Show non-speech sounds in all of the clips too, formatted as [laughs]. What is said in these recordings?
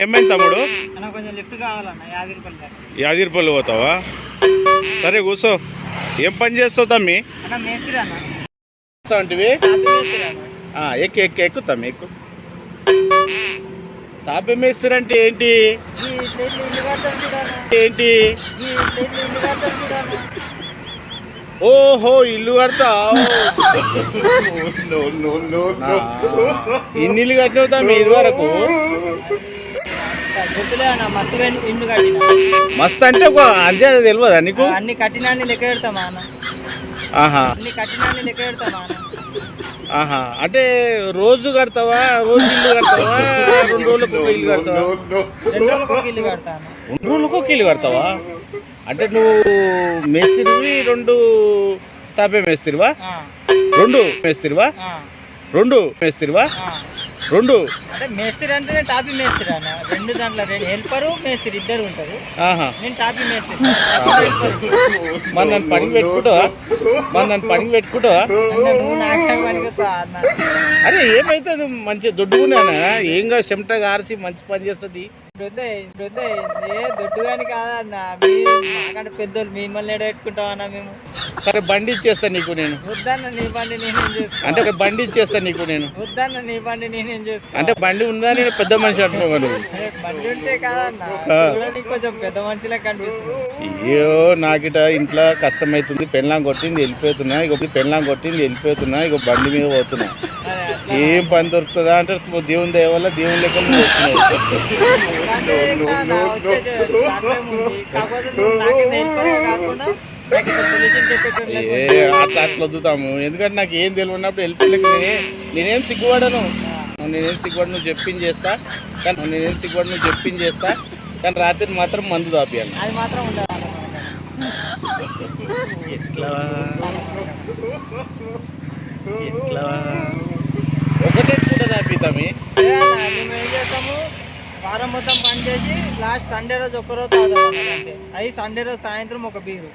ఏమైంది తమ్ముడు? అన్న కొంచెం లిఫ్ట్ కావాలన్న యాదిరిపల్లి. పోతావా? సరే కూర్చో. ఏం పని చేస్తావు తమ్మి? అంటివి? ఎక్కు ఎక్కు ఎక్కు తమ్మి ఎక్కు. తాపే మేస్త్రి అంటే ఏంటి? ఏంటి? ఓహో ఇల్లు కడతావు [laughs] ఇన్ని ఇల్లు కట్టినావు తమ్మి ఇది వరకు. మస్తు అంటే ఒక అంతే తెలియదా నీకు? అన్ని కట్టినాన్ని లెక్క పెడతామా అన్న? ఆహా. అన్ని కట్టినాన్ని లెక్క పెడతామా అన్న? ఆహా. అంటే రోజు కడతావా? రోజు ఇల్లు కడతావా? రెండు రోజులకు ఒక ఇల్లు కడతావా? రెండు రోజులకు ఒక ఇల్లు రెండు రోజులకు ఒక ఇల్లు కడతావా? అంటే నువ్వు మేస్త్రివి రెండు తాపే మేస్త్రివా? రెండు మేస్త్రివా? రెండు మేస్త్రివా. రెండు. అంటే మేస్త్రి అంటేనే టాపీ మేస్త్రి అన్న. రెండు దాంట్లో రెండు. హెల్పరు మేస్త్రి ఇద్దరు ఉంటారు ఆహా. నేను టాపీ మేస్త్రి. మరి నన్ను పనికి పెట్టుకుంటావా? మరి నన్ను పనికి అన్న అరే ఏమైతుంది మంచి ఏం కాదు చెమట గార్చి మంచి పని చేస్తుంది. ఏ దొడ్డుగాని కాదన్న. మీ మాకంటే పెద్దోళ్ళు. మిమ్మల్ని ఎడ పెట్టుకుంటామన్నా మేము. సరే బండి ఇచ్చేస్తా నీకు నేను. అంటే బండి ఇచ్చేస్తా నీకు నేను. అంటే బండి ఉందా నేను పెద్ద మనిషి కనిపిస్తుంది. అయ్యో నాకిట ఇంట్లో కష్టమవుతుంది పెళ్ళాం కొట్టింది వెళ్ళిపోతున్నా ఇక పెళ్ళాం కొట్టింది వెళ్ళిపోతున్నా ఇక బండి మీద పోతున్నా. ఏం పని దొరుకుతుందా అంటే దేవుని దయ వల్ల దేవుని లెక్క ఏ అట్లా అట్లా వద్దుతాము ఎందుకంటే నాకు ఏం తెలియనప్పుడు వెళ్ళిపోలేక నేనే నేనేం సిగ్గుపడను. నేనేం సిగ్గుపడి నువ్వు చెప్పింది చేస్తా. కానీ నేనేం సిగ్గుపడి నువ్వు చెప్పింది చేస్తా. కానీ రాత్రి మాత్రం మందు తాపియాలి. ఎట్లా? ఎట్లా? ఏం చేస్తాము? వారం మొత్తం పని చేసి లాస్ట్ సండే రోజు ఒక్క రోజు తాగుతాం. అది సండే రోజు సాయంత్రం ఒక బీరు.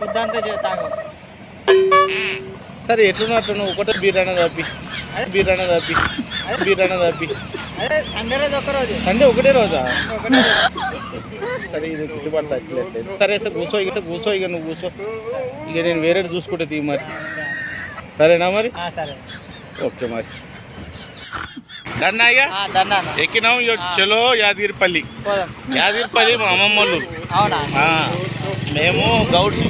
పొద్దంతా తాగం. సరే ఎట్లున్నా అట్లా నువ్వు? ఒకటే బీరాన తాపి. బీరాన తాపి. బీరాన తాపి. అదే సండే రోజు ఒక్క రోజు. సండే ఒకటే రోజా? ఒకటే రోజు. సరే ఇది గిట్టుబాటు అట్లేదు సరే సార్ కూర్చో ఇక కూర్చో ఇక నువ్వు కూర్చో. ఇక నేను వేరే చూసుకుంటే తీ మరి. సరేనా మరి? సరే. ఓకే మరి. దన్నాయిగా ఎక్కినాం చలో యాదగిరిపల్లి యాదగిరిపల్లి మా అమ్మమ్మలు మేము గౌడ్స్.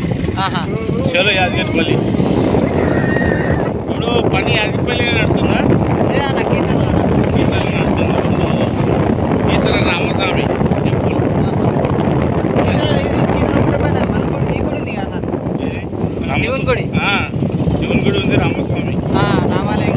చలో యాదగిరిపల్లి ఇప్పుడు పని యాదగిరిపల్లి నడుస్తుందా? శివన్ రామస్వామి. శివుని గుడి. ఉంది రామస్వామి. రామాలయం